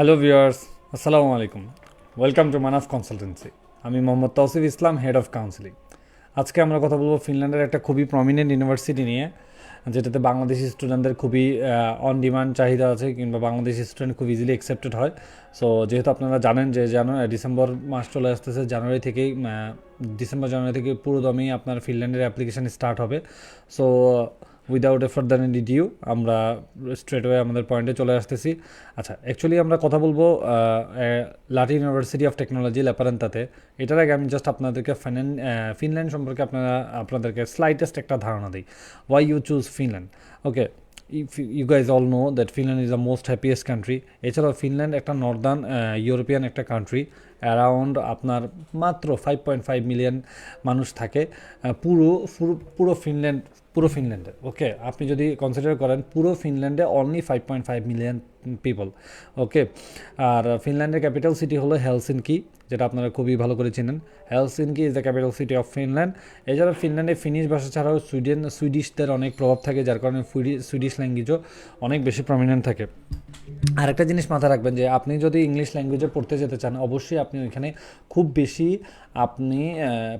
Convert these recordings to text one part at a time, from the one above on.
Hello viewers আসসালামু আলাইকুম welcome to Manaf consultancy আমি Mohammad Tausif Islam head of counselling আজকে আমরা কথা বলব ফিনল্যান্ডের একটা খুবই প্রমিনেন্ট ইউনিভার্সিটি নিয়ে, যেটাতে বাংলাদেশি স্টুডেন্টদের খুবই অন ডিমান্ড চাহিদা আছে কিংবা বাংলাদেশি স্টুডেন্ট খুব ইজিলি অ্যাকসেপ্টেড হয়। সো যেহেতু আপনারা জানেন যে জানুয়ারি ডিসেম্বর মাস চলে আসতেছে, জানুয়ারি থেকেই ডিসেম্বর, জানুয়ারি থেকে পুরো দমে আপনার ফিনল্যান্ডের অ্যাপ্লিকেশান স্টার্ট হবে। So without a further ado আমরা স্ট্রেট ওয়ে আমাদের পয়েন্টে চলে আসতেছি। আচ্ছা অ্যাকচুয়ালি আমরা কথা বলব লাটি ইউনিভার্সিটি অফ টেকনোলজি ল্যাপারেন্তাতে এটার আগে আমি জাস্ট আপনাদেরকে ফিনল্যান্ড সম্পর্কে আপনারা, আপনাদেরকে স্লাইটেস্ট একটা ধারণা দিই। Why you choose Finland okay if you guys all know that Finland is the most happiest country এছাড়াও ফিনল্যান্ড একটা নর্দার্ন ইউরোপিয়ান একটা কান্ট্রি অ্যারাউন্ড আপনার মাত্র ফাইভ পয়েন্ট ফাইভ মিলিয়ন মানুষ থাকে। পুরো পুরো পুরো ফিনল্যান্ড পুরো ফিনল্যান্ডে ওকে আপনি যদি কনসিডার করেন, পুরো ফিনল্যান্ডে only five point five million people okay আর ফিনল্যান্ডের ক্যাপিটাল সিটি হলো হেলসিনকি যেটা আপনারা খুবই ভালো করে চেনেন। Helsinki is the capital city of Finland এছাড়া ফিনল্যান্ডে ফিনিশ ভাষা ছাড়াও সুইডেন সুইডিশদের অনেক প্রভাব থাকে, যার কারণে সুইডিশ ল্যাঙ্গুয়েজও অনেক বেশি প্রমিনেন্ট থাকে। আরেকটা জিনিস মাথায় রাখবেন যে, আপনি যদি ইংলিশ ল্যাঙ্গুয়েজে পড়তে যেতে চান, অবশ্যই আপনি ওইখানে খুব বেশি আপনি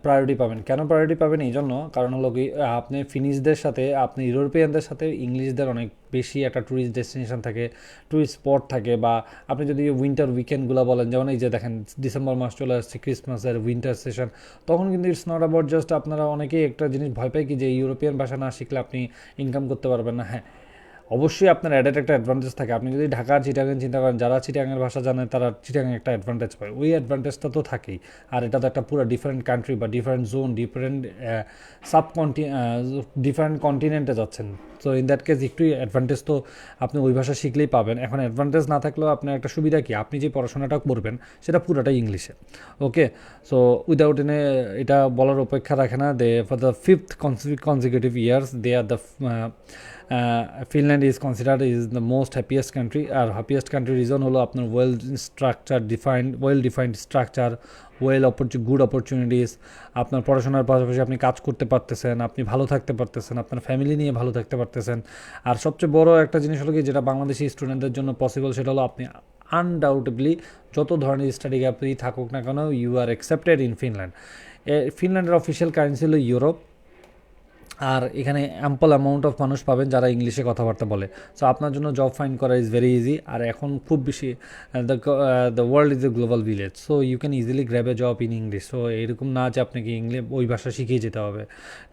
প্রায়োরিটি পাবেন। কেন প্রায়োরিটি পাবেন? এই জন্য কারণ হলো কি আপনি ফিনিশদের সাথে, আপনি ইউরোপিয়ানদের সাথে ইংলিশদের অনেক বেশি একটা ট্যুরিস্ট ডেস্টিনেশন থাকে ট্যুরিস্ট স্পট থাকে বা আপনি যদি উইন্টার উইকেন্ডগুলো বলেন, যেমন এই যে দেখেন ডিসেম্বর মাস চলে আসছে ক্রিসমাসের উইন্টার সেশন তখন কিন্তু ইটস নট অ্যাবাউট জাস্ট আপনারা অনেকেই একটা জিনিস ভয় পায় কি যে ইউরোপিয়ান ভাষা না শিখলে আপনি ইনকাম করতে পারবেন না। হ্যাঁ অবশ্যই আপনার অ্যাডেড একটা অ্যাডভান্টেজ থাকে। আপনি যদি ঢাকা, চিটাগাং চিন্তা করেন, যারা চিটাগাংয়ের ভাষা জানে, তারা চিটাগাং একটা অ্যাডভান্টেজ পায়। ওই অ্যাডভান্টেজটা তো থাকেই। আর এটা তো একটা পুরো ডিফারেন্ট কান্ট্রি বা ডিফারেন্ট জোন ডিফারেন্ট সাব কন্টি ডিফারেন্ট কন্টিনেন্টে যাচ্ছেন। তো ইন দ্যাট কেস একটু অ্যাডভান্টেজ তো আপনি ওই ভাষা শিখলেই পাবেন। এখন অ্যাডভান্টেজ না থাকলেও আপনার একটা সুবিধা কি? আপনি যে পড়াশোনাটা করবেন, সেটা পুরোটাই ইংলিশে। ওকে সো উইদাউট এনে এটা বলার অপেক্ষা রাখে না। They for the fifth consecutive years they are the Finland is considered is the most happiest country R happiest country reason হলো আপনার well structure defined well defined structure well অপরচু good opportunities আপনার পড়াশোনার পাশাপাশি আপনি কাজ করতে পারতেছেন, আপনি ভালো থাকতে পারতেছেন, আপনার ফ্যামিলি নিয়ে ভালো থাকতে পারতেছেন। আর সবচেয়ে বড় একটা জিনিস হলো কি, যেটা বাংলাদেশি স্টুডেন্টদের জন্য পসিবল সেটা হলো আপনি আনডাউটেবলি যত ধরনের স্টাডি গ্যাপই থাকুক না কেন you are accepted in Finland ফিনল্যান্ডের official currency হলো ইউরোপ আর এখানে অ্যাম্পল অ্যামাউন্ট অফ মানুষ পাবেন যারা ইংলিশে কথাবার্তা বলে। সো আপনার জন্য জব ফাইন্ড করা ইজ ভেরি ইজি আর এখন খুব বেশি the the world is a global village so you can easily grab a job in English so এরকম না যে আপনাকে ইংলিশ, ওই ভাষা শিখিয়ে যেতে হবে।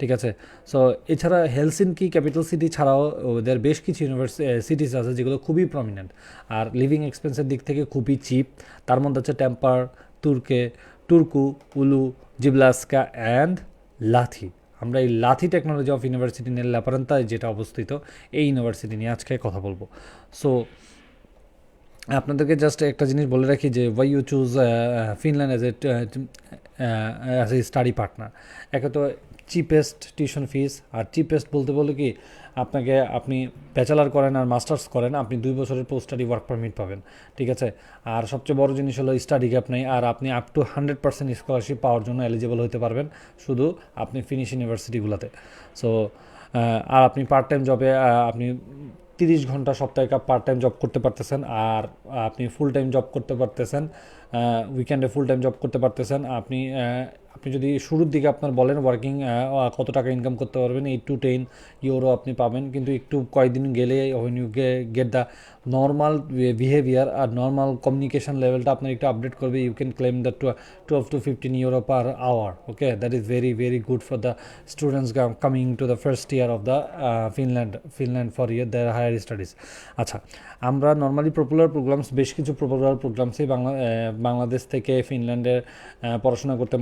ঠিক আছে? সো এছাড়া হেলসিনকি ক্যাপিটাল সিটি ছাড়াও ওদের বেশ কিছু ইউনিভার্সিটি সিটিস আছে যেগুলো খুবই প্রমিনেন্ট আর লিভিং এক্সপেন্সের দিক থেকে খুবই চিপ তার মধ্যে হচ্ছে টেম্পার তুর্কে টুরকু উলু জিবলাস্কা অ্যান্ড লাথি আমরা এই লাথি টেকনোলজি অফ ইউনিভার্সিটি নিয়ে ল্যাপারান্তায় যেটা অবস্থিত, এই ইউনিভার্সিটি নিয়ে আজকে কথা বলব। সো আপনাদেরকে জাস্ট একটা জিনিস বলে রাখি যে why you choose Finland as a as a study partner একে তো চিপেস্ট টিউশন ফিস আর চিপেস্ট বলতে বলে কি, আপনাকে আপনি ব্যাচেলার করেন আর মাস্টার্স করেন, আপনি দুই বছরের পোস্ট স্টাডি ওয়ার্ক পারমিট পাবেন, ঠিক আছে? আর সবচেয়ে বড় জিনিস হলো স্টাডি গ্যাপ নেই, আর আপনি up to hundred percent scholarship পাওয়ার জন্য এলিজিবল হতে পারবেন, শুধু আপনি ফিনিশ ইউনিভার্সিটিগুলোতে সো আর আপনি পার্ট টাইম জবে আপনি তিরিশ ঘণ্টা সপ্তাহে পার্ট টাইম জব করতে পারতেছেন, আর আপনি ফুল টাইম জব করতে পারতেছেন উইকেন্ডে ফুল টাইম জব করতে পারতেছেন, আপনি আপনি যদি শুরুর দিকে আপনার বলেন ওয়ার্কিং কত টাকা ইনকাম করতে পারবেন এইট টু টেন ইউরো আপনি পাবেন কিন্তু একটু কয়েকদিন গেলে when you get the normal behaviour R normal communication লেভেলটা আপনার একটু আপডেট করবে you can claim the twelve to fifteen euro per hour okay that is very very good for the students coming to the first year of the Finland Finland for year the higher studies আচ্ছা আমরা normally popular programs বেশ কিছু popular প্রোগ্রামসই Bangla Bangladesh থেকে ফিনল্যান্ডে আহ, পড়াশোনা করতে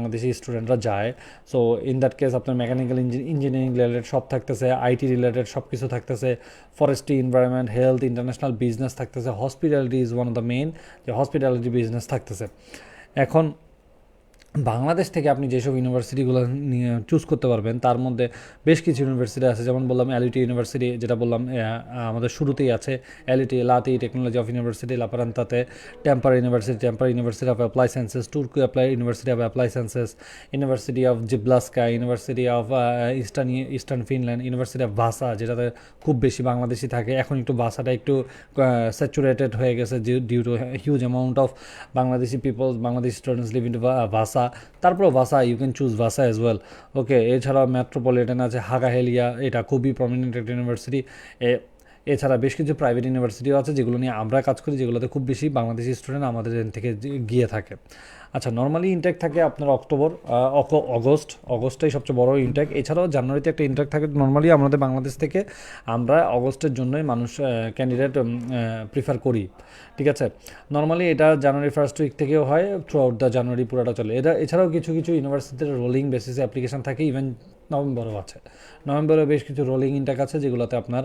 বাংলাদেশি স্টুডেন্টরা যায়। So in that case আপনার মেকানিক্যাল ইঞ্জিনিয়ারিং রিলেটেড সব থাকতেছে আইটি রিলেটেড সব কিছু থাকতেছে forestry environment health international business থাকতেছে hospitality is one of the main যে হসপিটালিটি বিজনেস থাকতেছে। এখন বাংলাদেশ থেকে আপনি যেসব ইউনিভার্সিটিগুলো নিয়ে চুজ করতে পারবেন, তার মধ্যে বেশ কিছু ইউনিভার্সিটি আছে। যেমন বললাম এলইটি ইউনিভার্সিটি যেটা বললাম আমাদের শুরুতেই আছে। LET Lahti technology of university লাপারান্তাতে Tampere university Tampere university of apply sciences Turku apply university of apply sciences university of জিবলাস্কা university of eastern eastern Finland university of Vaasa যেটাতে খুব বেশি বাংলাদেশি থাকে। এখন একটু ভাষাটা একটু স্যাচুরেটেড হয়ে গেছে due to huge amount of Bangladeshi people Bangladeshi students live in Vaasa তারপরেও Vaasa you can choose Vaasa as well okay এছাড়াও মেট্রোপলিটন আছে, হাগাহেলিয়া, এটা খুবই প্রমিনেন্ট একটা ইউনিভার্সিটি এছাড়া বেশ কিছু প্রাইভেট ইউনিভার্সিটিও আছে যেগুলো নিয়ে আমরা কাজ করি, যেগুলোতে খুব বেশি বাংলাদেশি স্টুডেন্ট আমাদের থেকে গিয়ে থাকে। আচ্ছা নর্মালি ইনটেক থাকে আপনার অক্টোবর অক- অগস্ট। অগস্টটাই সবচেয়ে বড় ইনটেক এছাড়াও জানুয়ারিতে একটা ইনটেক থাকে নর্মালি আমাদের বাংলাদেশ থেকে আমরা অগস্টের জন্যই মানুষ ক্যান্ডিডেট প্রিফার করি। ঠিক আছে? নর্মালি এটা জানুয়ারি ফার্স্ট উইক থেকেও হয় থ্রু আউট দ্য জানুয়ারি পুরোটা চলে। এটা এছাড়াও কিছু কিছু ইউনিভার্সিটিতে রোলিং বেসিসে অ্যাপ্লিকেশন থাকে ইভেন নভেম্বরও আছে। নভেম্বরে বেশ কিছু রোলিং ইনটেক আছে যেগুলোতে আপনার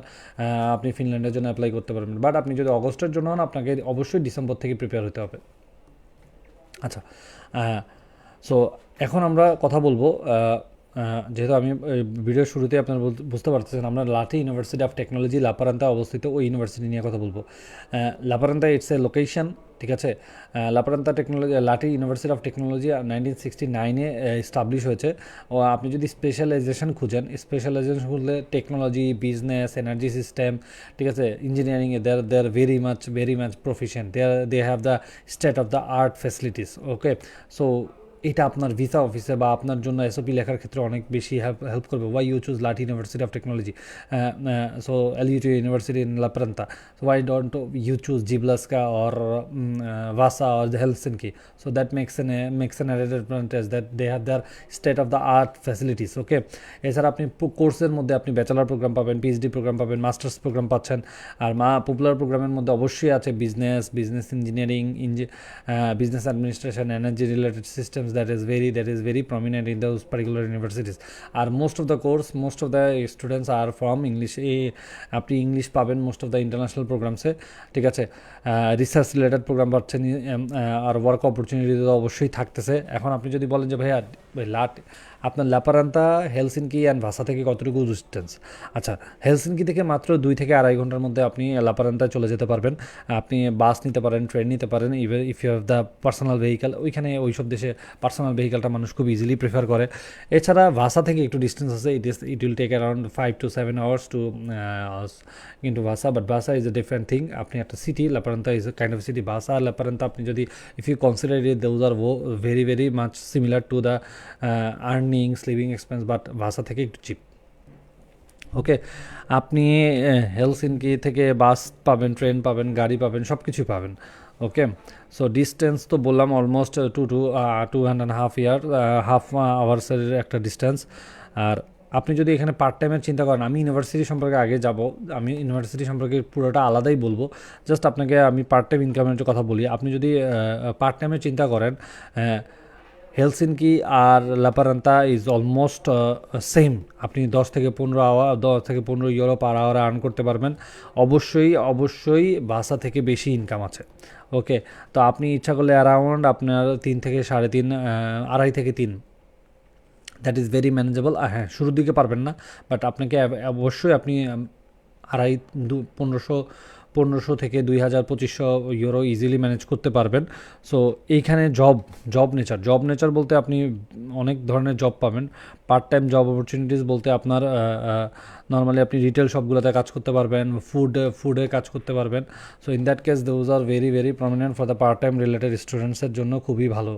আপনি ফিনল্যান্ডের জন্য অ্যাপ্লাই করতে পারবেন। বাট আপনি যদি অগস্টের জন্য হন, আপনাকে অবশ্যই ডিসেম্বর থেকে প্রিপেয়ার হতে হবে। আচ্ছা সো এখন আমরা কথা বলব যেহেতু আমি ভিডিওর শুরুতে আপনারা বুঝতে পারতেছেন, আমরা লাঠি ইউনিভার্সিটি অফ টেকনোলজি লাপারান্তা অবস্থিত, ওই ইউনিভার্সিটি নিয়ে কথা বলব। লাপারান্তা ইটস এ লোকেশন ঠিক আছে? Lappeenranta technology Lahti university of technology nineteen sixty নাইনে এস্টাবলিশ হয়েছে। ও, আপনি যদি স্পেশালাইজেশন খুঁজেন স্পেশালাইজেশন খুঁজলে টেকনোলজি বিজনেস এনার্জি সিস্টেম ঠিক আছে? Engineering they are they are very much very much proficient they are they have the state of the art facilities okay so এটা আপনার ভিসা অফিসে বা আপনার জন্য এসওপি লেখার ক্ষেত্রে অনেক বেশি হেল্প হেল্প করবে। Why you choose Lahti university of technology so L U university in Lappeenranta so why don't you choose জিবলাস্কা or Vaasa or Helsinki so that makes an makes an advantage that they have their state of the art facilities okay এছাড়া আপনি কোর্সের মধ্যে আপনি bachelor program পাবেন PhD program পাবেন masters program পাচ্ছেন। আর মা পপুলার প্রোগ্রামের মধ্যে অবশ্যই আছে business business engineering ইঞ্জি business administration energy related systems is very that is very prominent in those particular universities are most of the course most of the students are from English এ, আপনি English পাবেন most of the international প্রোগ্রামসে ঠিক আছে? Research related programme পাচ্ছেন আর work opportunity তো অবশ্যই থাকতেছে। এখন আপনি যদি বলেন যে, ভাইয়া লাট আপনার ল্যাপারান্তা হেলসিনকি অ্যান্ড ভাষা থেকে কতটুকু ডিস্টেন্স আচ্ছা হেলসিনকি থেকে মাত্র দুই থেকে আড়াই ঘণ্টার মধ্যে আপনি ল্যাপারান্তায় চলে যেতে পারবেন। আপনি বাস নিতে পারেন, ট্রেন নিতে পারেন even if you have the personal vehicle ওইখানে ওইসব দেশে পার্সোনাল ভেহিক্যালটা মানুষ খুব ইজিলি প্রেফার করে। এছাড়া ভাষা থেকে একটু ডিস্টেন্স আছে it is it will take around five to seven hours to কিন্তু ভাষা বাট ভাষা ইজ এ ডিফারেন্ট থিং আপনি একটা city Lappeenranta is a kind of city Vaasa R Lappeenranta আপনি যদি if you consider it those are very very much similar to the earnings living expense but Vaasa থেকে একটু chip ওকে আপনি Helsinki থেকে বাস পাবেন train পাবেন, গাড়ি পাবেন সব কিছুই পাবেন। ওকে সো ডিস্টেন্স তো বললাম almost two two two and and half year half আওয়ার্সের একটা ডিস্টেন্স আর আপনি যদি এখানে পার্ট টাইমের চিন্তা করেন, আমি ইউনিভার্সিটি সম্পর্কে আগে যাব। আমি ইউনিভার্সিটি সম্পর্কে পুরোটা আলাদাই বলব। জাস্ট আপনাকে আমি পার্ট টাইম ইনকামের কথা বলি। আপনি যদি পার্ট টাইমের চিন্তা করেন হেলসিনকি আর লাপারান্তা ইজ অলমোস্ট সেম আপনি দশ থেকে পনেরো আওয়ার দশ থেকে পনেরো ইউরো পার আওয়ারে আর্ন করতে পারবেন। অবশ্যই অবশ্যই ভাষা থেকে বেশি ইনকাম আছে। ওকে তো আপনি ইচ্ছা করলে অ্যারাউন্ড আপনার তিন থেকে সাড়ে তিন আড়াই থেকে তিন। দ্যাট ইজ ভেরি ম্যানেজেবল হ্যাঁ শুরুর দিকে পারবেন না বাট আপনাকে অবশ্যই আপনি আড়াই, দু, পনেরোশো পনেরোশো থেকে দুই হাজার পঁচিশশো ইউরো ইজিলি ম্যানেজ করতে পারবেন। সো এইখানে job job nature job nature বলতে আপনি অনেক ধরনের জব পাবেন। পার্ট টাইম জব অপরচুনিটিস বলতে আপনার নর্মালি আপনি রিটেল শপগুলোতে কাজ করতে পারবেন ফুড ফুডে কাজ করতে পারবেন। So in that case those are very very prominent for the part time related স্টুডেন্টসের জন্য খুবই ভালো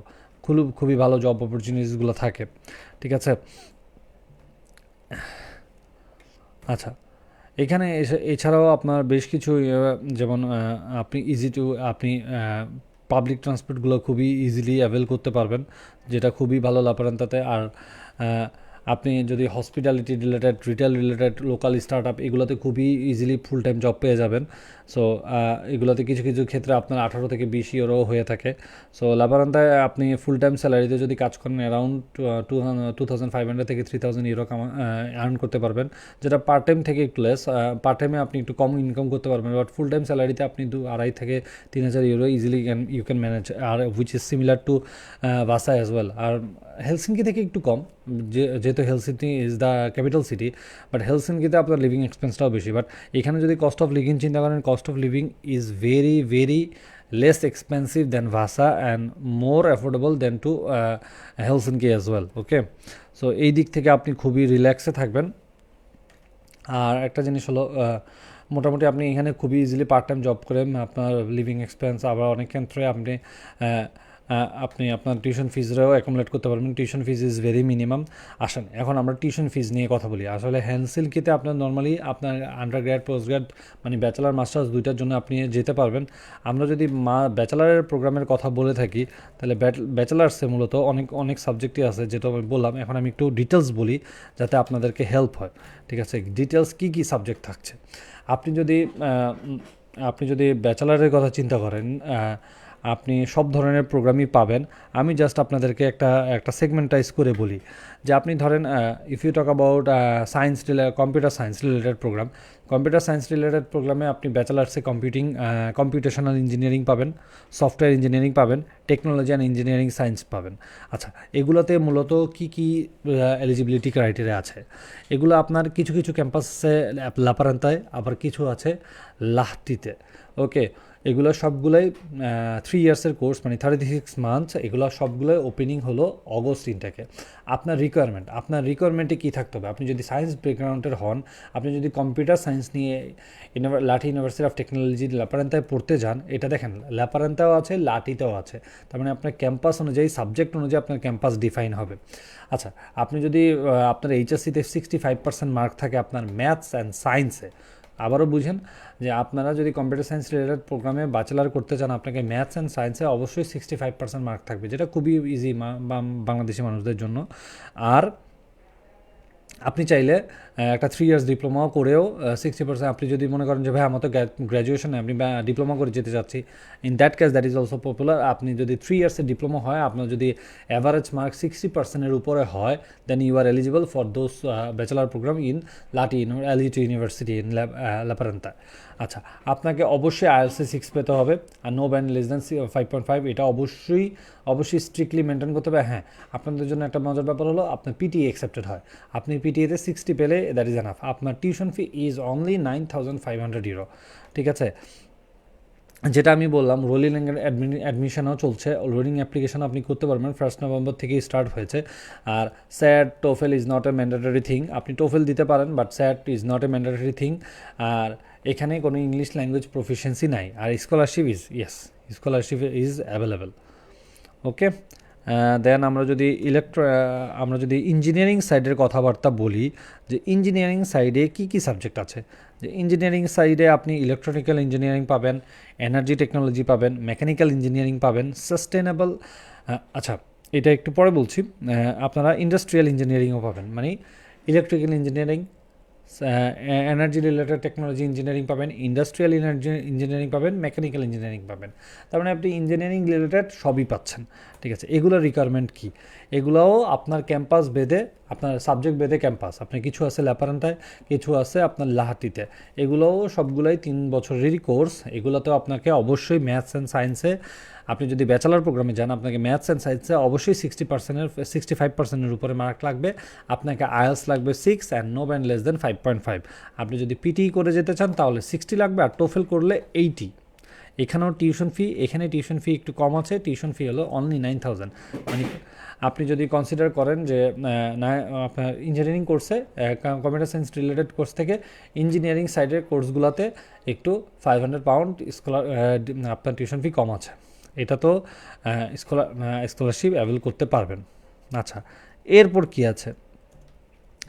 খুব খুবই ভালো জব অপরচুনিটিসগুলো থাকে। ঠিক আছে? আচ্ছা এখানে এছাড়াও আপনার বেশ কিছু যেমন আপনি ইজি টু আপনি পাবলিক ট্রান্সপোর্টগুলো খুবই ইজিলি অ্যাভেল করতে পারবেন যেটা খুবই ভালো লাপারান্তাতে আর আহ, আপনি যদি hospitality related retail related local start up এগুলোতে খুবই ইজিলি ফুল টাইম জব পেয়ে যাবেন। সো এগুলোতে কিছু কিছু ক্ষেত্রে আপনার আঠারো থেকে বিশ ইউরো হয়ে থাকে। সো লাভারান্তায় আপনি ফুল টাইম স্যালারিতে যদি কাজ করেন around two two thousand five hundred থেকে থ্রি থাউজেন্ড ইউরো আর্ন করতে পারবেন। যেটা পার্ট টাইম থেকে একটু লেস পার্ট টাইমে আপনি একটু কম ইনকাম করতে পারবেন। বাট ফুল টাইম স্যালারিতে আপনি দু, আড়াই থেকে তিন হাজার euro easily can you can manage R which is similar to Vaasa as well R Helsinki থেকে একটু কম যেহেতু Helsinki is the capital city but হেলসিঙ্কিতে আপনার লিভিং এক্সপেন্সটাও বেশি। বাট এখানে যদি কস্ট অফ লিভিং চিন্তা করেন cost of living is very very less expensive than Vasa and more affordable than to uh, as well okay so এই দিক থেকে আপনি খুবই রিল্যাক্সে থাকবেন। আর একটা জিনিস হলো মোটামুটি আপনি এখানে খুবই ইজিলি পার্ট টাইম জব করে আপনার লিভিং এক্সপেন্স আবার অনেক ক্ষেত্রে আপনি আপনি আপনার টিউশন ফিজরাও অ্যাকুমুলেট করতে পারবেন। Tuition fees is very minimum আসেন, এখন আমরা টিউশন ফিজ নিয়ে কথা বলি। আসলে হ্যান্সিলকিতে আপনার নর্মালি আপনার আন্ডার গ্র্যাড পোস্ট গ্র্যাড মানে ব্যাচেলার মাস্টার্স দুইটার জন্য আপনি যেতে পারবেন। আমরা যদি মা ব্যাচেলারের প্রোগ্রামের কথা বলে থাকি, তাহলে ব্যাচেলার্সে মূলত অনেক অনেক সাবজেক্টই আছে যেটা আমি বললাম। এখন আমি একটু ডিটেলস বলি যাতে আপনাদেরকে হেল্প হয়। ঠিক আছে? ডিটেলস কী কী সাবজেক্ট থাকছে? আপনি যদি আপনি যদি ব্যাচেলারের কথা চিন্তা করেন আপনি সব ধরনের প্রোগ্রামই পাবেন। আমি জাস্ট আপনাদেরকে একটা একটা সেগমেন্টাইজ করে বলি যে আপনি ধরেন if you talk about science computer science related program computer science related প্রোগ্রামে আপনি ব্যাচেলার্সে কম্পিউটিং কম্পিউটেশনাল ইঞ্জিনিয়ারিং পাবেন সফটওয়্যার ইঞ্জিনিয়ারিং পাবেন টেকনোলজি অ্যান্ড ইঞ্জিনিয়ারিং সায়েন্স পাবেন। আচ্ছা এগুলোতে মূলত কি কি এলিজিবিলিটি ক্রাইটেরিয়া আছে? এগুলো আপনার কিছু কিছু ক্যাম্পাসে লাপারান্তায়, আবার কিছু আছে লাহটিতে। ওকে এগুলো সবগুলোই থ্রি ইয়ার্সের কোর্স মানে থার্টি সিক্স মান্থস এগুলো সবগুলোই ওপেনিং হলো অগস্ট ইনটাকে আপনার রিকোয়ারমেন্ট আপনার রিকোয়ারমেন্টে কী থাকতে হবে? আপনি যদি সায়েন্স ব্যাকগ্রাউন্ডের হন, আপনি যদি কম্পিউটার সায়েন্স নিয়ে লাঠি ইউনিভার্সিটি অফ টেকনোলজি ল্যাপারান্তায় পড়তে যান, এটা দেখেন ল্যাপারান্তাও আছে লাঠিতেও আছে। তার মানে আপনার ক্যাম্পাস অনুযায়ী সাবজেক্ট অনুযায়ী আপনার ক্যাম্পাস ডিফাইন হবে। আচ্ছা আপনি যদি আপনার এইচএসসিতে সিক্সটি ফাইভ পার্সেন্ট মার্ক থাকে আপনার ম্যাথস অ্যান্ড সায়েন্সে আবারও বুঝেন যে আপনারা যদি কম্পিউটার সায়েন্স রিলেটেড প্রোগ্রামে ব্যাচেলার করতে চান, আপনাকে ম্যাথস অ্যান্ড সায়েন্সে অবশ্যই সিক্সটি ফাইভ পার্সেন্ট মার্ক থাকবে, যেটা খুবই ইজি বাংলাদেশি মানুষদের জন্য। আর আপনি চাইলে একটা থ্রি ইয়ার্স ডিপ্লোমাও করেও সিক্সটি পার্সেন্ট আপনি যদি মনে করেন যে, ভাই, আমার তো গ্র্যাজুয়েশনে আপনি ডিপ্লোমা করে যেতে চাচ্ছি। In that case that is also popular আপনি যদি থ্রি ইয়ার্সের ডিপ্লোমা হয়, আপনার যদি অ্যাভারেজ মার্ক সিক্সটি পার্সেন্টের উপরে হয় then you are eligible for those bachelor program in Lahti LET university in Lappeenranta আচ্ছা আপনাকে অবশ্যই আইএলসি সিক্স পেতে হবে, আর no band less than five point five এটা অবশ্যই অবশ্যই স্ট্রিক্টলি মেনটেন করতে হবে। হ্যাঁ আপনাদের জন্য একটা মজার ব্যাপার হলো, আপনার পিটিএ অ্যাকসেপ্টেড হয়। আপনি পিটিএতে সিক্সটি পেলে দ্যাট ইজ এনাফ আপনার tuition fee is only nine thousand five hundred euro ঠিক আছে? যেটা আমি বললাম রোলিং অ্যাডমিশনও চলছে। রোলিং অ্যাপ্লিকেশন আপনি করতে পারবেন। ফার্স্ট নভেম্বর থেকেই স্টার্ট হয়েছে। আর SAT TOEFL is not a mandatory thing আপনি টোফেল দিতে পারেন but SAT is not a mandatory thing আর এখানে কোনো ইংলিশ ল্যাঙ্গুয়েজ প্রফিসিয়েন্সি নাই। আর scholarship is yes scholarship is available okay then আমরা যদি ইলেকট্র আমরা যদি ইঞ্জিনিয়ারিং সাইডের কথাবার্তা বলি, যে ইঞ্জিনিয়ারিং সাইডে কি কি সাবজেক্ট আছে? যে ইঞ্জিনিয়ারিং সাইডে আপনি ইলেকট্রনিক্যাল ইঞ্জিনিয়ারিং পাবেন এনার্জি টেকনোলজি পাবেন মেকানিক্যাল ইঞ্জিনিয়ারিং পাবেন সাস্টেনেবল আচ্ছা এটা একটু পরে বলছি আপনারা ইন্ডাস্ট্রিয়াল ইঞ্জিনিয়ারিংও পাবেন মানে electrical engineering energy related technology engineering পাবেন ইন্ডাস্ট্রিয়াল এনার্জি ইঞ্জিনিয়ারিং পাবেন মেকানিক্যাল ইঞ্জিনিয়ারিং পাবেন। তার মানে আপনি ইঞ্জিনিয়ারিং রিলেটেড সবই পাচ্ছেন। ঠিক আছে, এগুলোর রিকোয়ারমেন্ট কী? এগুলোও আপনার ক্যাম্পাস বেদে, আপনার সাবজেক্ট বেদে ক্যাম্পাস আপনি কিছু আছে ল্যাপারান্তায় কিছু আছে আপনার লাহাটিতে এগুলোও সবগুলোই তিন বছরেরই কোর্স এগুলোতেও আপনাকে অবশ্যই ম্যাথস অ্যান্ড সায়েন্সে আপনি যদি ব্যাচেলার প্রোগ্রামে যান, আপনাকে ম্যাথস অ্যান্ড সায়েন্সে অবশ্যই সিক্সটি পার্সেন্টের সিক্সটি ফাইভ পার্সেন্টের উপরে মার্ক লাগবে। আপনাকে আয়ালস লাগবে six and no band less then five point five আপনি যদি পিটি করে যেতে চান, তাহলে সিক্সটি লাগবে আর টোফেল করলে এইটি এখানেও টিউশন ফি এখানে টিউশন ফি একটু কম আছে টিউশন ফি হলো অনলি নাইন থাউজেন্ড মানে আপনি যদি কনসিডার করেন যে না, আপনার ইঞ্জিনিয়ারিং কোর্সে কম্পিউটার সায়েন্স রিলেটেড কোর্স থেকে ইঞ্জিনিয়ারিং সাইডের কোর্সগুলোতে একটু ফাইভ হান্ড্রেড পাউন্ড স্কলার আপনার টিউশন ফি কম আছে। এটা তো স্কলার স্কলারশিপ অ্যাভেল করতে পারবেন। আচ্ছা এরপর কি আছে?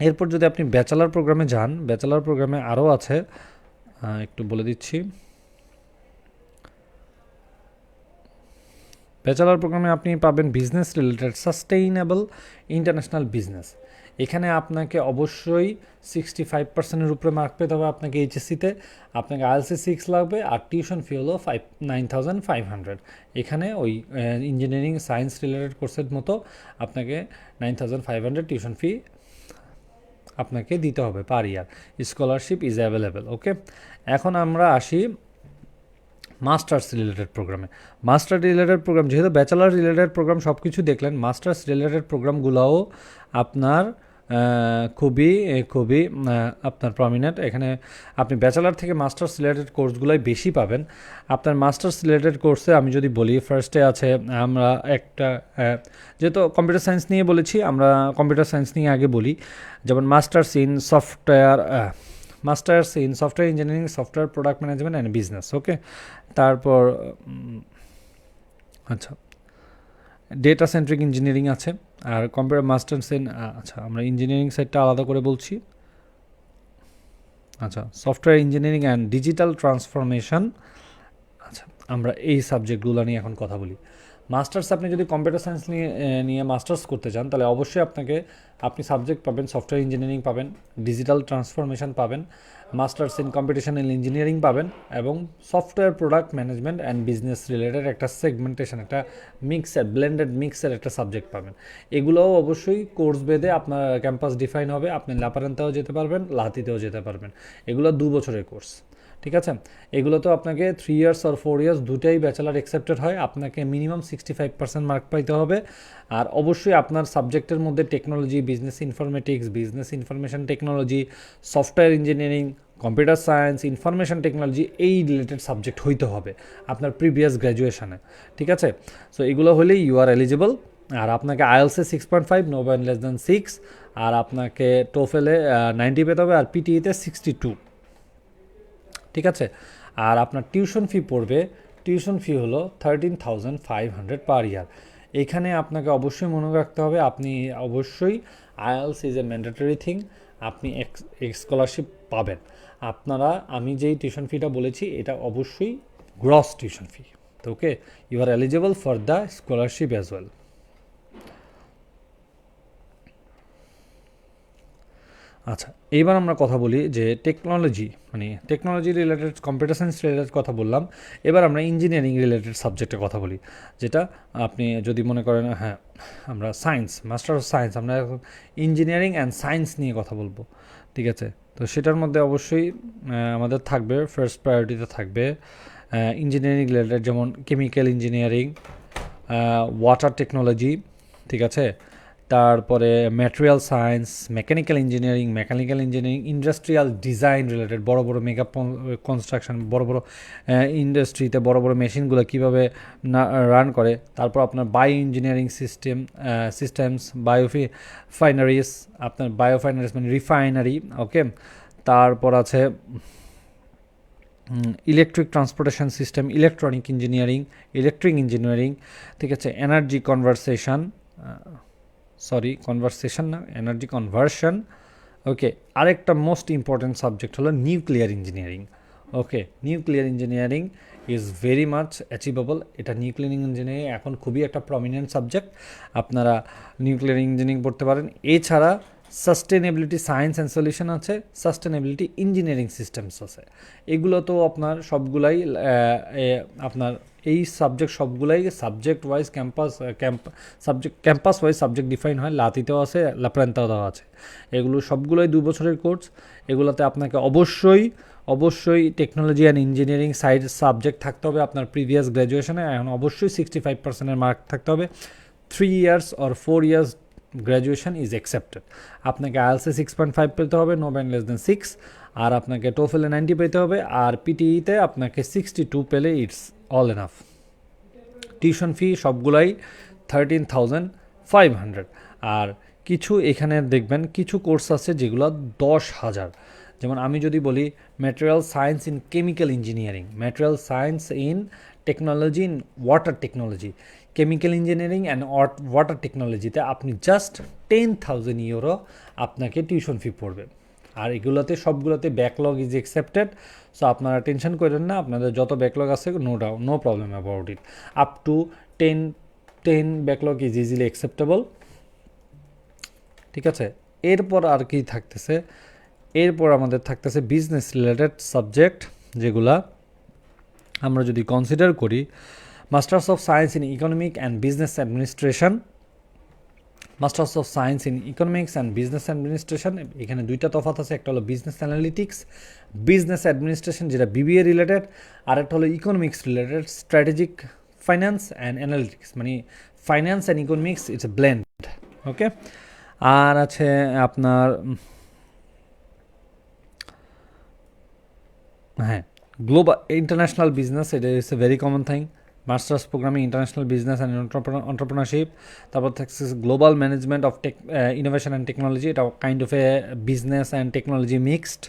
এরপর যদি আপনি ব্যাচেলার প্রোগ্রামে যান ব্যাচেলার প্রোগ্রামে আরও আছে একটু বলে দিচ্ছি। ব্যাচেলার প্রোগ্রামে আপনি পাবেন business related sustainable international business এখানে আপনাকে অবশ্যই সিক্সটি ফাইভ পার্সেন্টের উপরে মার্ক পেতে হবে আপনাকে এইচএসসিতে আপনাকে আইএলসি সিক্স লাগবে আর টিউশন ফি হলো five nine thousand five hundred এখানে ওই ইঞ্জিনিয়ারিং সায়েন্স রিলেটেড কোর্সের মতো আপনাকে nine thousand five hundred tuition fee আপনাকে দিতে হবে per year scholarship is available okay এখন আমরা আসি মাস্টার্স রিলেটেড প্রোগ্রামে মাস্টার রিলেটেড প্রোগ্রাম যেহেতু ব্যাচেলার রিলেটেড প্রোগ্রাম সব কিছু দেখলেন মাস্টার্স রিলেটেড প্রোগ্রামগুলোও আপনার খুবই খুবই আপনার প্রমিনেন্ট এখানে আপনি ব্যাচেলার থেকে মাস্টার্স রিলেটেড কোর্সগুলোই বেশি পাবেন। আপনার মাস্টার্স রিলেটেড কোর্সে আমি যদি বলি ফার্স্টে আছে আমরা একটা যেহেতু কম্পিউটার সায়েন্স নিয়ে বলেছি, আমরা কম্পিউটার সায়েন্স নিয়ে আগে বলি। যেমন masters in software masters in software engineering, software product management and business, okay? তারপর আচ্ছা ডেটা সেন্ট্রিক ইঞ্জিনিয়ারিং আছে, আর কম্পিউটার মাস্টার্স ইন আচ্ছা আমরা ইঞ্জিনিয়ারিং সাইডটা আলাদা করে বলছি। আচ্ছা software engineering and digital transformation আচ্ছা আমরা এই সাবজেক্টগুলো নিয়ে এখন কথা বলি। মাস্টার্স আপনি যদি কম্পিউটার সায়েন্স নিয়ে নিয়ে মাস্টার্স করতে চান, তাহলে অবশ্যই আপনাকে, আপনি সাবজেক্ট পাবেন, সফটওয়্যার ইঞ্জিনিয়ারিং পাবেন, ডিজিটাল ট্রান্সফরমেশন পাবেন, মাস্টার্স ইন কম্পিটিশনাল ইঞ্জিনিয়ারিং পাবেন, এবং software product management and business related একটা সেগমেন্টেশন, একটা মিক্সের ব্লেন্ডেড মিক্সের একটা সাবজেক্ট পাবেন। এগুলোও অবশ্যই কোর্স বেদে আপনার ক্যাম্পাস ডিফাইন হবে, আপনি লাপারেন্তাও যেতে পারবেন, লাতিতেও যেতে পারবেন। এগুলো দু বছরের কোর্স। ঠিক আছে? এগুলো তো আপনাকে থ্রি ইয়ার্স আর ফোর ইয়ার্স দুটাই ব্যাচেলার অ্যাকসেপ্টেড হয়। আপনাকে minimum sixty five percent mark পাইতে হবে। আর অবশ্যই আপনার সাবজেক্টের মধ্যে technology business informatics business information technology software engineering computer science information technology এই রিলেটেড সাবজেক্ট হইতে হবে আপনার প্রিভিয়াস গ্র্যাজুয়েশনে ঠিক আছে? সো এগুলো হলেই ইউ আর এলিজিবল আর আপনাকে আইএলসে six point five no band less than six আর আপনাকে টোফেলে নাইনটি পেতে হবে। আর পিটিইতে সিক্সটি টু ঠিক আছে? আর আপনার টিউশন ফি পড়বে, টিউশন ফি হলো thirteen thousand five hundred per year এখানে আপনাকে অবশ্যই মনে রাখতে হবে, আপনি অবশ্যই IELTS is a mandatory thing আপনি স্কলারশিপ পাবেন। আপনারা, আমি যেই টিউশন ফিটা বলেছি, এটা অবশ্যই গ্রস টিউশন ফি। তো okay you are eligible for the scholarship as well আচ্ছা এইবার আমরা কথা বলি যে টেকনোলজি মানে technology related computer science related কথা বললাম। এবার আমরা ইঞ্জিনিয়ারিং রিলেটেড সাবজেক্টে কথা বলি, যেটা আপনি যদি মনে করেন হ্যাঁ আমরা সায়েন্স মাস্টার অফ সায়েন্স আমরা এখন ইঞ্জিনিয়ারিং অ্যান্ড সায়েন্স নিয়ে কথা বলব, ঠিক আছে? তো সেটার মধ্যে অবশ্যই আমাদের থাকবে ফার্স্ট প্রায়োরিটিতে থাকবে ইঞ্জিনিয়ারিং রিলেটেড যেমন কেমিক্যাল ইঞ্জিনিয়ারিং ওয়াটার টেকনোলজি ঠিক আছে? তারপরে material science mechanical engineering mechanical engineering industrial design related বড় বড় মেগা কনস্ট্রাকশন বড় বড় ইন্ডাস্ট্রিতে বড় বড় মেশিনগুলো কীভাবে রান করে, তারপর আপনার bio engineering system systems biorefineries আপনার বায়োফাইনারিস মানে রিফাইনারি ওকে তারপর আছে electric transportation system electronic engineering electric engineering ঠিক আছে? এনার্জি কনভারসেশন সরি কনভারসেশন না এনার্জি কনভার্সন ওকে আরেকটা মোস্ট ইম্পর্টেন্ট সাবজেক্ট হলো nuclear engineering okay nuclear engineering is very much achievable এটা নিউক্লিয়ার ইঞ্জিনিয়ারিং এখন খুবই একটা প্রমিনেন্ট সাবজেক্ট আপনারা নিউক্লিয়ার ইঞ্জিনিয়ারিং পড়তে পারেন। এছাড়া সাস্টেনেবিলিটি সায়েন্স অ্যান্ড সলিউশন আছে সাস্টেনেবিলিটি ইঞ্জিনিয়ারিং সিস্টেমস আছে। এগুলো তো আপনার সবগুলাই আপনার এই সাবজেক্ট সবগুলাই subject wise campus camp subject campus wise subject define হয়, লাতিতেও আছে, লাপ্রান্তাও আছে। এগুলো সবগুলোই দু বছরের কোর্স এগুলোতে আপনাকে অবশ্যই অবশ্যই technology and engineering side subject থাকতে হবে আপনার প্রিভিয়াস গ্র্যাজুয়েশনে এখন অবশ্যই সিক্সটি ফাইভ পার্সেন্টের মার্ক থাকতে হবে। Three years or four years graduation is accepted আপনাকে আইএলসে সিক্স পয়েন্ট ফাইভ পেতে হবে no band less than six আর আপনাকে টোফেলে নাইনটি পেতে হবে, আর পিটিইতে আপনাকে সিক্সটি টু পেলে it's all enough tuition fee সবগুলাই থার্টিন থাউজেন্ড ফাইভ হান্ড্রেড আর কিছু এখানে দেখবেন, কিছু কোর্স আছে যেগুলো দশ হাজার। যেমন আমি যদি বলি material science in chemical engineering material science in technology in water technology chemical engineering and water টেকনোলজিতে আপনি জাস্ট টেন থাউজেন্ড ইউরো আপনাকে টিউশন ফি পড়বে। আর এগুলোতে সবগুলোতে ব্যাকলগ ইজ অ্যাকসেপ্টেড সো আপনারা টেনশন করেন না, আপনাদের যত ব্যাকলগ আছে no doubt no problem about it up to ten ten backlog is easily acceptable ঠিক আছে? এরপর আর কি থাকতেছে? এরপর আমাদের থাকতেছে বিজনেস রিলেটেড সাবজেক্ট যেগুলা আমরা যদি কনসিডার করি masters of science in economic and business administration masters of science in economics and business administration এখানে দুইটা তফাত আছে, একটা হলো বিজনেস অ্যানালিটিক্স বিজনেস অ্যাডমিনিস্ট্রেশন যেটা বিবিএ রিলেটেড আর একটা হলো economics related strategic finance and analytics মানে finance and economics it's blend okay আর আছে আপনার হ্যাঁ গ্লোবাল ইন্টারন্যাশনাল বিজনেস এটা is a very common thing masters programming international business and entrepreneurship তারপর থাকছে global management of tech innovation and technology এটা kind of a business and technology mixed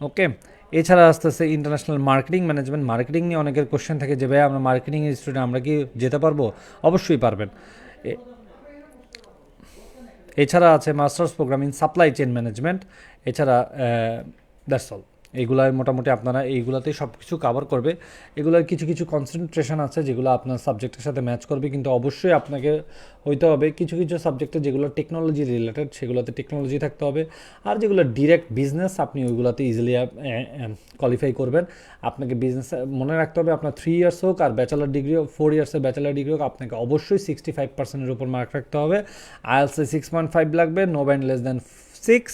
okay এছাড়া আসতেছে international marketing management marketing নিয়ে অনেকের question থাকে যে ভাই আমরা মার্কেটিং স্টুডেন্ট আমরা কি যেতে পারব? অবশ্যই পারবেন। এছাড়া আছে masters program in supply chain management এছাড়া দ্যাটস অল এইগুলার মোটামুটি আপনারা এইগুলাতেই সব কিছু কাভার করবে। এগুলার কিছু কিছু কনসেন্ট্রেশন আছে যেগুলো আপনার সাবজেক্টের সাথে ম্যাচ করবে, কিন্তু অবশ্যই আপনাকে হইতে হবে কিছু কিছু সাবজেক্টে যেগুলো টেকনোলজি রিলেটেড সেগুলোতে টেকনোলজি থাকতে হবে। আর যেগুলো ডিরেক্ট বিজনেস আপনি ওইগুলোতে ইজিলি কোয়ালিফাই করবেন। আপনাকে বিজনেস মনে রাখতে হবে আপনার থ্রি ইয়ার্স হোক আর ব্যাচেলার ডিগ্রি হোক ফোর ইয়ার্সের ব্যাচেলার ডিগ্রি হোক, আপনাকে অবশ্যই সিক্সটি ফাইভ পার্সেন্টের উপর মার্ক রাখতে হবে। আইএলসে সিক্স পয়েন্ট ফাইভ লাগবে no band less than six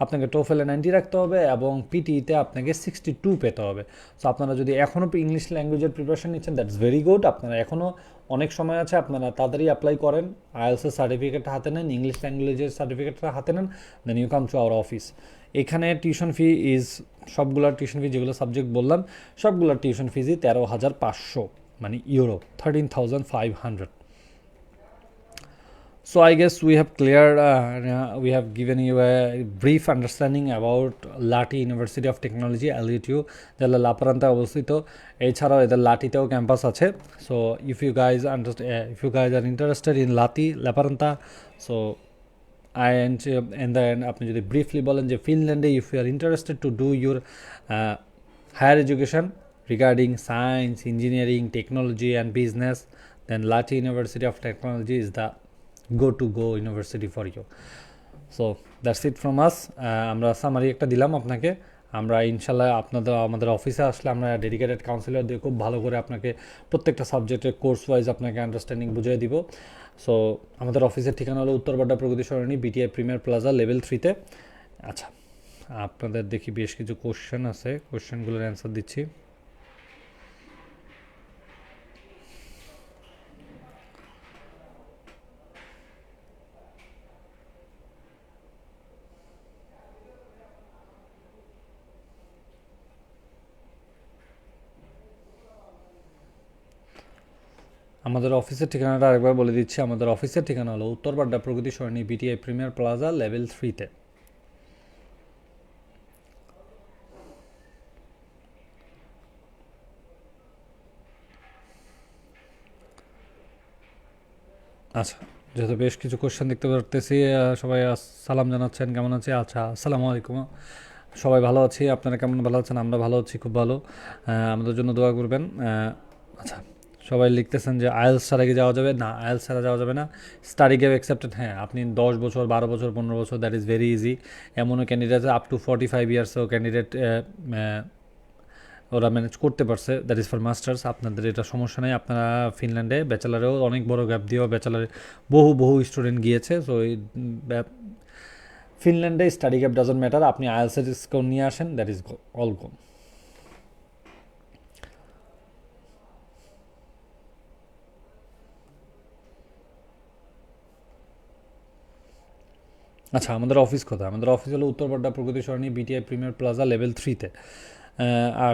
আপনাকে টোফেলে নাইনটি রাখতে হবে এবং পিটিতে আপনাকে সিক্সটি টু পেতে হবে। সো আপনারা যদি এখনও ইংলিশ ল্যাঙ্গুয়েজের প্রিপারেশন নিচ্ছেন দ্যাটস ভেরি গুড আপনারা এখনও অনেক সময় আছে, আপনারা তাড়াতাড়ি অ্যাপ্লাই করেন আইএলসের সার্টিফিকেট হাতে নেন ইংলিশ ল্যাঙ্গুয়েজের সার্টিফিকেটটা হাতে নেন then you come to our office এখানে টিউশন ফি ইজ সবগুলোর টিউশন ফি যেগুলো সাবজেক্ট বললাম সবগুলোর টিউশন ফিজই তেরো হাজার পাঁচশো মানে euro thirteen thousand five hundred So I guess we have cleared, uh, we have given you a brief understanding about Lahti university of technology LUT যেটা লাপারান্তে অবস্থিত এছাড়াও এদের লাটিতেও ক্যাম্পাস আছে। So if you guys if you guys are interested in Lahti Lappeenranta so I and and then আপনি যদি briefly বলেন যে ফিনল্যান্ডে if you are interested to do your higher education regarding science engineering technology and business then Lahti university of technology is the go to go university for you so that's it from us আমরা summary একটা দিলাম আপনাকে। আমরা ইনশাল্লাহ আপনাদের, আমাদের অফিসে আসলে আমরা ডেডিকেটেড কাউন্সিলর দিয়ে খুব ভালো করে আপনাকে প্রত্যেকটা সাবজেক্টের কোর্স ওয়াইজ আপনাকে আন্ডারস্ট্যান্ডিং বুঝিয়ে দিব। সো আমাদের অফিসের ঠিকানা হলো Uttarbadda Pragati Sarani BTI premier plaza level থ্রিতে আচ্ছা আপনাদের দেখি বেশ কিছু কোশ্চেন আছে। কোশ্চেনগুলোর অ্যান্সার দিচ্ছি। আমাদের অফিসের ঠিকানাটা আরেকবার বলে দিচ্ছি। আমাদের অফিসের ঠিকানা হলো Uttarbadda Pragati Sarani BTI premier plaza, level থ্রিতে। আচ্ছা যেহেতু বেশ কিছু কোশ্চেন দেখতে পারতেছি সবাই সালাম জানাচ্ছেন, কেমন আছে আচ্ছা আসসালামু আলাইকুম। সবাই ভালো আছি? আপনারা কেমন? ভালো আছেন? আমরা ভালো আছি, খুব ভালো। আমাদের জন্য দোয়া করবেন। আচ্ছা সবাই লিখতেছেন যে আয়েলস ছাড়া কি যাওয়া যাবে? না আয়েলস ছাড়া যাওয়া যাবে না। স্টাডি গ্যাপ অ্যাকসেপ্টেড হ্যাঁ আপনি দশ বছর, বারো বছর, পনেরো বছর দ্যাট ইজ ভেরি ইজি এমনও candidate up to forty five ইয়ার্সও candidate ওরা ম্যানেজ করতে পারছে দ্যাট ইজ ফর মাস্টার্স আপনাদের এটা সমস্যা নেই, আপনারা ফিনল্যান্ডে ব্যাচেলারেও অনেক বড় গ্যাপ দিয়েও ব্যাচেলারে বহু বহু স্টুডেন্ট গিয়েছে সো ফিনল্যান্ডে স্টাডি গ্যাপ ডাজন্ট ম্যাটার আপনি আইএলসের স্কোর নিয়ে আসেন দ্যাট ইজ অল গো আচ্ছা আমাদের অফিস কোথায়? আমাদের অফিস হলো Uttarbadda Pragati Sarani BTI premier plaza level থ্রিতে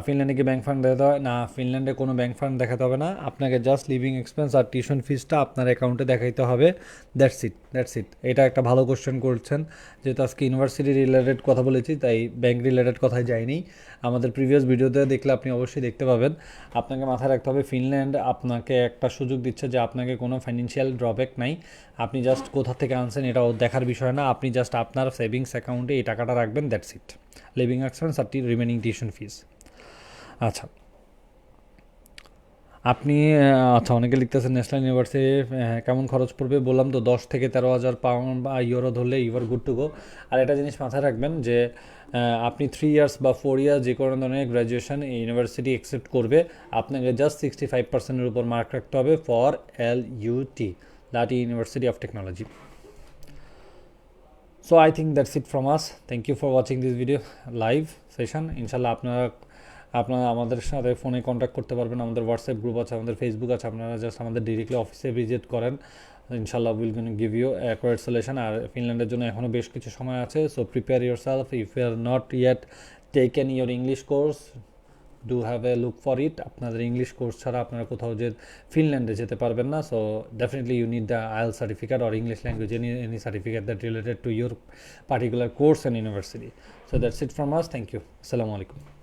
ফিনল্যান্ডে কি ব্যাংক ফান্ড দেখাতে হয় না ফিনল্যান্ডে কোনো ব্যাংক ফান্ড দেখাতে হবে না। আপনাকে জাস্ট লিভিং এক্সপেন্স আর টিউশন ফিসটা আপনার অ্যাকাউন্টে দেখাইতে হবে। দ্যাটস ইট দ্যাটস ইট এটা একটা ভালো কোশ্চেন করছেন। যেহেতু আজকে ইউনিভার্সিটি রিলেটেড কথা বলেছি, তাই ব্যাংক রিলেটেড কথায় যায়নি আমাদের প্রিভিয়াস ভিডিওতে দেখলে আপনি অবশ্যই দেখতে পাবেন। আপনাকে মাথায় রাখতে হবে ফিনল্যান্ড আপনাকে একটা সুযোগ দিচ্ছে যে আপনাকে কোনো ফাইন্যান্সিয়াল ড্রব্যাক নাই। আপনি জাস্ট কোথা থেকে আনছেন এটাও দেখার বিষয় না। আপনি জাস্ট আপনার সেভিংস অ্যাকাউন্টে এই টাকাটা রাখবেন দ্যাটস ইট লিভিং এক্সপেন্স আর রিমেনিং টিউশন ফিস আচ্ছা। আপনি আচ্ছা অনেকে লিখতেছেন ন্যাশনাল ইউনিভার্সিটি কেমন খরচ পড়বে? বললাম তো দশ থেকে তেরো হাজার পাউন্ড বা ইউরো ধরলে ইউর গুড টু গো আর একটা জিনিস মাথায় রাখবেন যে আপনি থ্রি ইয়ার্স বা ফোর ইয়ার্স যে কোনো ধরনের গ্র্যাজুয়েশন ইউনিভার্সিটি অ্যাকসেপ্ট করবে, আপনাকে জাস্ট সিক্সটি ফাইভ পার্সেন্টের উপর মার্ক রাখতে হবে for L UT that university of technology so I think that's it from us thank you for watching this video live session ইনশাল্লাহ আপনারা আপনারা আমাদের সাথে ফোনে কন্ট্যাক্ট করতে পারবেন। আমাদের হোয়াটসঅ্যাপ গ্রুপ আছে, আমাদের ফেসবুক আছে। আপনারা জাস্ট আমাদের ডিরেক্টলি অফিসে ভিজিট করেন। ইনশাল্লাহ will gonna give you acquired solution আর ফিনল্যান্ডের জন্য এখনও বেশ কিছু সময় আছে। So prepare your self if you are not yet taken your English course do have a look for it আপনাদের ইংলিশ কোর্স ছাড়া আপনারা কোথাও যে ফিনল্যান্ডে যেতে পারবেন না so definitely you need the আয়েল certificate or English language any any certificate that related to your particular course and university so that's it from us thank you আসসালামু আলাইকুম